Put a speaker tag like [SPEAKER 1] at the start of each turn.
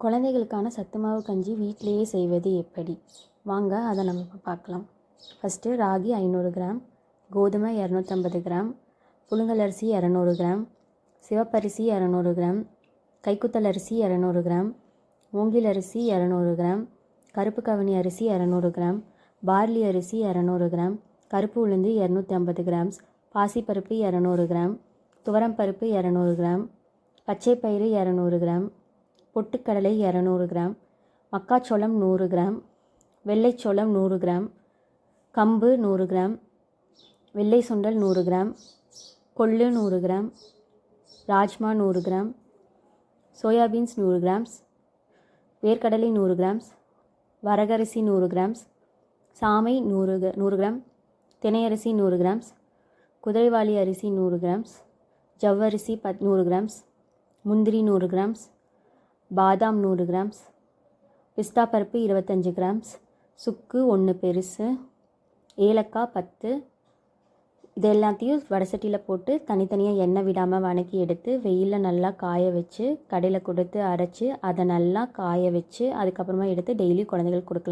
[SPEAKER 1] குழந்தைகளுக்கான சத்து மாவு கஞ்சி வீட்டிலேயே செய்வது எப்படி? வாங்க அதை நம்ம பார்க்கலாம். ஃபஸ்ட்டு ராகி ஐநூறு கிராம் கோதுமை இரநூத்தம்பது கிராம் புழுங்கலரிசி இரநூறு கிராம் சிவப்பரிசி இரநூறு கிராம் கைக்குத்தல் அரிசி இரநூறு கிராம் மூங்கில் அரிசி இரநூறு கிராம் கருப்பு கவனி அரிசி இரநூறு கிராம் பார்லி அரிசி இரநூறு கிராம் கருப்பு உளுந்து இரநூத்தி ஐம்பது கிராம்ஸ் பாசிப்பருப்பு இரநூறு கிராம் துவரம் பருப்பு இரநூறு கிராம் பச்சை பயிறு இரநூறு கிராம் பொட்டுக்கடலை இரநூறு கிராம் மக்காச்சோளம் நூறு கிராம் வெள்ளைச்சோளம் நூறு கிராம் கம்பு நூறு கிராம் வெள்ளை சுண்டல் நூறு கிராம் கொள்ளு நூறு கிராம் ராஜ்மா நூறு கிராம் சோயாபீன்ஸ் நூறு கிராம்ஸ் வேர்க்கடலை நூறு கிராம்ஸ் வரகரிசி நூறு கிராம்ஸ் சாமை நூறு நூறு கிராம் தினையரிசி நூறு கிராம்ஸ் குதிரைவாளி அரிசி நூறு கிராம்ஸ் ஜவ்வரிசி பத் நூறு கிராம்ஸ் முந்திரி நூறு கிராம்ஸ் பாதாம் நூறு கிராம்ஸ் பிஸ்தா பருப்பு இருபத்தஞ்சி கிராம்ஸ் சுக்கு ஒன்று பெருசு ஏலக்காய் பத்து. இது எல்லாத்தையும் வடசட்டியில் போட்டு தனித்தனியாக எண்ணெய் விடாமல் வணக்கி எடுத்து வெயிலில் நல்லா காய வச்சு கடையில் கொடுத்து அரைச்சி அதை நல்லா காய வச்சு அதுக்கப்புறமா எடுத்து டெய்லி குழந்தைகளுக்கு கொடுக்கலாம்.